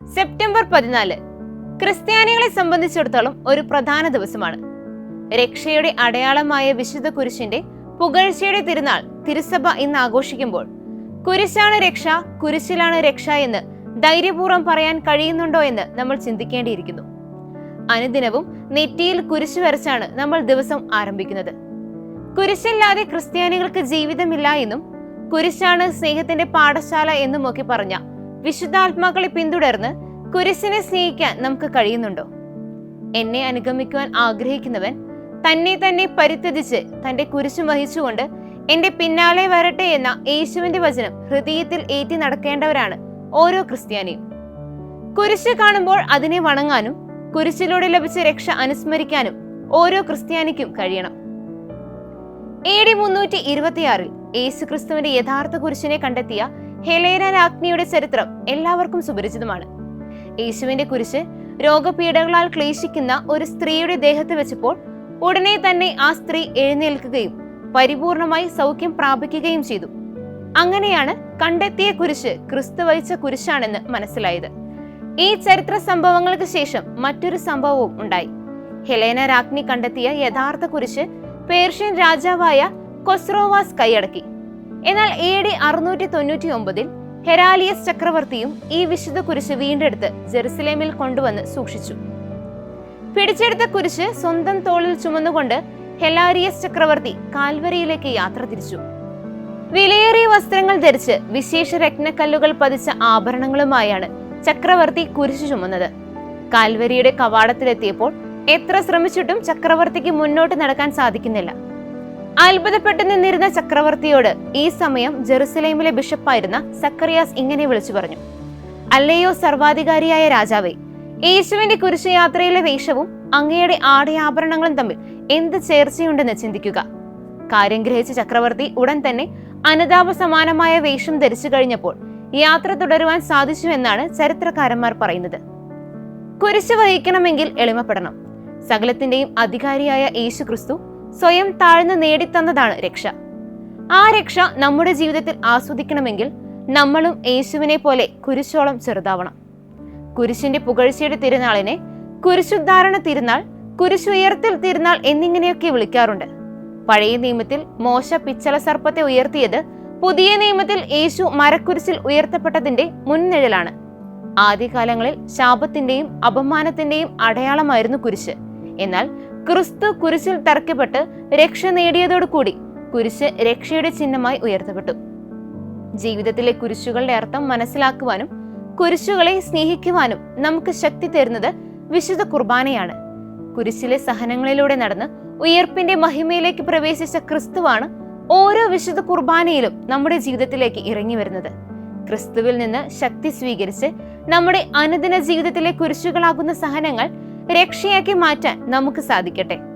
September പതിനാല് ക്രിസ്ത്യാനികളെ സംബന്ധിച്ചിടത്തോളം ഒരു പ്രധാന ദിവസമാണ്. രക്ഷയുടെ അടയാളമായ വിശുദ്ധ കുരിശിന്റെ പുകഴ്ചയുടെ തിരുനാൾ തിരുസഭ ഇന്ന് ആഘോഷിക്കുമ്പോൾ കുരിശാണ് രക്ഷ കുരിശിലാണ് രക്ഷ എന്ന് ധൈര്യപൂർവം പറയാൻ കഴിയുന്നുണ്ടോ എന്ന് നമ്മൾ ചിന്തിക്കേണ്ടിയിരിക്കുന്നു. അനുദിനവും നെറ്റിയിൽ കുരിശ് വരച്ചാണ് നമ്മൾ ദിവസം ആരംഭിക്കുന്നത്. കുരിശില്ലാതെ ക്രിസ്ത്യാനികൾക്ക് ജീവിതമില്ല എന്നും കുരിശാണ് സ്നേഹത്തിന്റെ പാഠശാല എന്നും ഒക്കെ പറഞ്ഞ വിശുദ്ധാത്മാക്കളെ പിന്തുടർന്ന് കുരിശിനെ സ്നേഹിക്കാൻ നമുക്ക് കഴിയുന്നുണ്ടോ? എന്നെ അനുഗമിക്കുവാൻ ആഗ്രഹിക്കുന്നവൻ തന്നെ തന്നെ പരിത്യജിച്ച് തന്റെ കുരിശും വഹിച്ചുകൊണ്ട് എന്റെ പിന്നാലെ വരട്ടെ എന്ന യേശുവിന്റെ വചനം ഹൃദയത്തിൽ ഏറ്റി നടക്കേണ്ടവരാണ് ഓരോ ക്രിസ്ത്യാനിയും. കുരിശ് കാണുമ്പോൾ അതിനെ വണങ്ങാനും കുരിശിലൂടെ ലഭിച്ച രക്ഷ അനുസ്മരിക്കാനും ഓരോ ക്രിസ്ത്യാനിക്കും കഴിയണം. എ ഡി മുന്നൂറ്റി ഇരുപത്തിയാറിൽ യേശു ക്രിസ്തുവിന്റെ യഥാർത്ഥ കുരിശിനെ കണ്ടെത്തിയ ഹെലേന രാജ്ഞിയുടെ ചരിത്രം എല്ലാവർക്കും സുപരിചിതമാണ്. യേശുവിന്റെ കുരിശ് രോഗപീഠകളാൽ ക്ലേശിക്കുന്ന ഒരു സ്ത്രീയുടെ ദേഹത്ത് വെച്ചപ്പോൾ ഉടനെ തന്നെ ആ സ്ത്രീ എഴുന്നേൽക്കുകയും പരിപൂർണമായി സൗഖ്യം പ്രാപിക്കുകയും ചെയ്തു. അങ്ങനെയാണ് കണ്ടെത്തിയ കുരിശ് ക്രിസ്തു വഹിച്ച കുരിശാണെന്ന് മനസ്സിലായത്. ഈ ചരിത്ര സംഭവങ്ങൾക്ക് ശേഷം മറ്റൊരു സംഭവവും ഉണ്ടായി. ഹെലേന രാജ്ഞി കണ്ടെത്തിയ യഥാർത്ഥ കുരിശ് പേർഷ്യൻ രാജാവായ കൊസ്രോവാസ് കൈയടക്കി. എന്നാൽ എ ഡി അറുന്നൂറ്റി തൊണ്ണൂറ്റി ഒമ്പതിൽ ഹെരാലിയസ് ചക്രവർത്തിയും ഈ വിശുദ്ധ കുരിശ് വീണ്ടെടുത്ത് ജെറുസലേമിൽ കൊണ്ടുവന്ന് സൂക്ഷിച്ചു. പിടിച്ചെടുത്ത കുരിശ് സ്വന്തം തോളിൽ ചുമന്നുകൊണ്ട് ഹെലാരിയസ് ചക്രവർത്തി കാൽവരിയിലേക്ക് യാത്ര തിരിച്ചു. വിലയേറിയ വസ്ത്രങ്ങൾ ധരിച്ച് വിശേഷ രത്നക്കല്ലുകൾ പതിച്ച ആഭരണങ്ങളുമായാണ് ചക്രവർത്തി കുരിശ് ചുമന്നത്. കാൽവരിയുടെ കവാടത്തിലെത്തിയപ്പോൾ എത്ര ശ്രമിച്ചിട്ടും ചക്രവർത്തിക്ക് മുന്നോട്ട് നടക്കാൻ സാധിക്കുന്നില്ല. അത്ഭുതപ്പെട്ടു നിന്നിരുന്ന ചക്രവർത്തിയോട് ഈ സമയം ജെറുസലേമിലെ ബിഷപ്പായിരുന്ന സക്കറിയാസ് ഇങ്ങനെ വിളിച്ചു പറഞ്ഞു. അല്ലയോ സർവാധികാരിയായ രാജാവേ യേശുവിന്റെ കുരിശുയാത്രയിലെ വേഷവും അങ്ങയുടെ ആടയാഭരണങ്ങളും തമ്മിൽ എന്ത് ചേർച്ചയുണ്ടെന്ന് ചിന്തിക്കുക. കാര്യം ഗ്രഹിച്ച ചക്രവർത്തി ഉടൻ തന്നെ അനുതാപ സമാനമായ വേഷം ധരിച്ചു കഴിഞ്ഞപ്പോൾ യാത്ര തുടരുവാൻ സാധിച്ചു എന്നാണ് ചരിത്രകാരന്മാർ പറയുന്നത്. കുരിശ് വഹിക്കണമെങ്കിൽ എളിമപ്പെടണം. സകലത്തിന്റെയും അധികാരിയായ യേശു ക്രിസ്തു സ്വയം താഴ്ന്ന് നേടിത്തന്നതാണ് രക്ഷ. ആ രക്ഷ നമ്മുടെ ജീവിതത്തിൽ ആസ്വദിക്കണമെങ്കിൽ നമ്മളും യേശുവിനെ പോലെ കുരിശോളം ചെറുതാവണം. കുരിശിന്റെ പുകഴ്ചയുടെ തിരുനാളിനെ കുരിശുദ്ധാരണ തിരുനാൾ കുരിശുയർത്തൽ തിരുനാൾ എന്നിങ്ങനെയൊക്കെ വിളിക്കാറുണ്ട്. പഴയ നിയമത്തിൽ മോശ പിച്ചള സർപ്പത്തെ ഉയർത്തിയത് പുതിയ നിയമത്തിൽ യേശു മരക്കുരിശിൽ ഉയർത്തപ്പെട്ടതിന്റെ മുൻനിഴലാണ്. ആദ്യകാലങ്ങളിൽ ശാപത്തിന്റെയും അപമാനത്തിന്റെയും അടയാളമായിരുന്നു കുരിശ്. എന്നാൽ ക്രിസ്തു കുരിശിൽ തറക്കപ്പെട്ട് രക്ഷ നേടിയതോടുകൂടി കുരിശ് രക്ഷയുടെ ചിഹ്നമായി ഉയർത്തപ്പെട്ടു. ജീവിതത്തിലെ കുരിശുകളുടെ അർത്ഥം മനസ്സിലാക്കുവാനും കുരിശുകളെ സ്നേഹിക്കുവാനും നമുക്ക് ശക്തി തരുന്നത് വിശുദ്ധ കുർബാനയാണ്. കുരിശിലെ സഹനങ്ങളിലൂടെ നടന്ന് ഉയർപ്പിന്റെ മഹിമയിലേക്ക് പ്രവേശിച്ച ക്രിസ്തുവാണ് ഓരോ വിശുദ്ധ കുർബാനയിലും നമ്മുടെ ജീവിതത്തിലേക്ക് ഇറങ്ങി വരുന്നത്. ക്രിസ്തുവിൽ നിന്ന് ശക്തി സ്വീകരിച്ച് നമ്മുടെ അനുദിന ജീവിതത്തിലെ കുരിശുകളാകുന്ന സഹനങ്ങൾ രക്ഷയാക്കി മാറ്റാൻ നമുക്ക് സാധിക്കട്ടെ.